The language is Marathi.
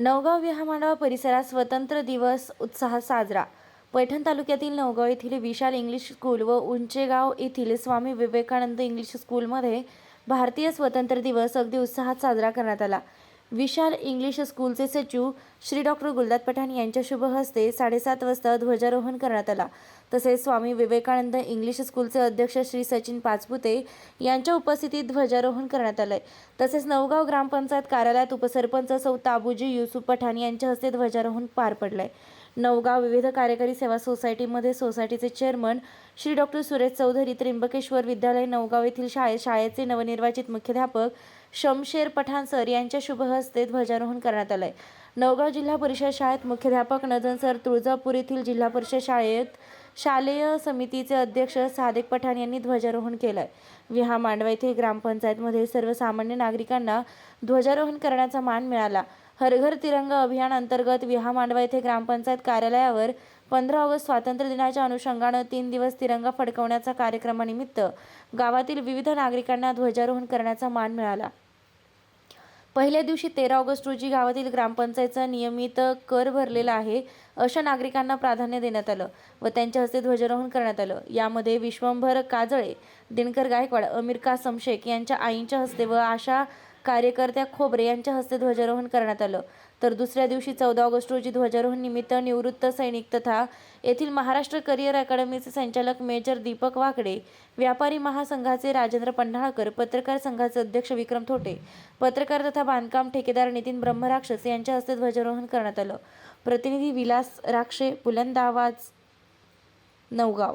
नवगाव विहामांडवा परिसरात स्वतंत्र दिवस उत्साहात साजरा. पैठण तालुक्यातील नवगाव येथील विशाल इंग्लिश स्कूल व उंचेगाव येथील स्वामी विवेकानंद इंग्लिश स्कूलमध्ये भारतीय स्वतंत्र दिवस अगदी उत्साहात साजरा करण्यात आला. विशाल इंग्लिश स्कूलचे सचिव श्री डॉक्टर गुलदाद पठाण यांच्या शुभ हस्ते साडेसात वाजता ध्वजारोहण करण्यात आला. तसेच स्वामी विवेकानंद इंग्लिश स्कूलचे अध्यक्ष श्री सचिन पाचपुते यांच्या उपस्थितीत ध्वजारोहण करण्यात आलंय. तसेच नवगाव ग्रामपंचायत कार्यालयात उपसरपंच सौ ताबूजी युसुफ पठाण यांच्या हस्ते ध्वजारोहण पार पडलंय. नवगाव विविध कार्यकारी सेवा सोसायटीमध्ये सोसायटीचे चेअरमन श्री डॉक्टर सुरेश चौधरी त्र्यंबकेश्वर विद्यालय नवगाव येथील शाळे शाळेचे नवनिर्वाचित मुख्याध्यापक शमशेर पठाण सर यांच्या शुभहस्ते ध्वजारोहण करण्यात आलंय. नवगाव जिल्हा परिषद शाळेत मुख्याध्यापक नजन सर तुळजापूर येथील जिल्हा परिषद शाळेत शालेय समितीचे अध्यक्ष सादिक पठाण यांनी ध्वजारोहण केलंय. विहा मांडवा येथे ग्रामपंचायतमध्ये सर्वसामान्य नागरिकांना ध्वजारोहण करण्याचा मान मिळाला. हरघर तिरंगा अभियान अंतर्गत विहा मांडवा येथे ग्रामपंचायत कार्यालयावर पंधरा ऑगस्ट स्वातंत्र्य दिनाच्या अनुषंगानं तीन दिवस तिरंगा फडकवण्याचा कार्यक्रमानिमित्त गावातील विविध नागरिकांना ध्वजारोहण करण्याचा मान मिळाला. पहिल्या दिवशी तेरा ऑगस्ट रोजी गावातील ग्रामपंचायतचा नियमित कर भरलेला आहे अशा नागरिकांना प्राधान्य देण्यात आलं व त्यांच्या हस्ते ध्वजारोहण करण्यात आलं. यामध्ये विश्वंभर काजळे दिनकर गायकवाड अमीर कासम शेख यांच्या आईंच्या हस्ते व आशा कार्यकर्त्या खोबरे यांच्या हस्ते ध्वजारोहण करण्यात आलं. तर दुसऱ्या दिवशी चौदा ऑगस्ट रोजी ध्वजारोहण निमित्त निवृत्त सैनिक तथा येथील महाराष्ट्र करिअर अकॅडमीचे संचालक मेजर दीपक वाकडे व्यापारी महासंघाचे राजेंद्र पंढाळकर पत्रकार संघाचे अध्यक्ष विक्रम थोटे पत्रकार तथा बांधकाम ठेकेदार नितीन ब्रह्मराक्षस यांच्या हस्ते ध्वजारोहण करण्यात आलं. प्रतिनिधी विलास राक्षे बुलंद आवाज नवगाव.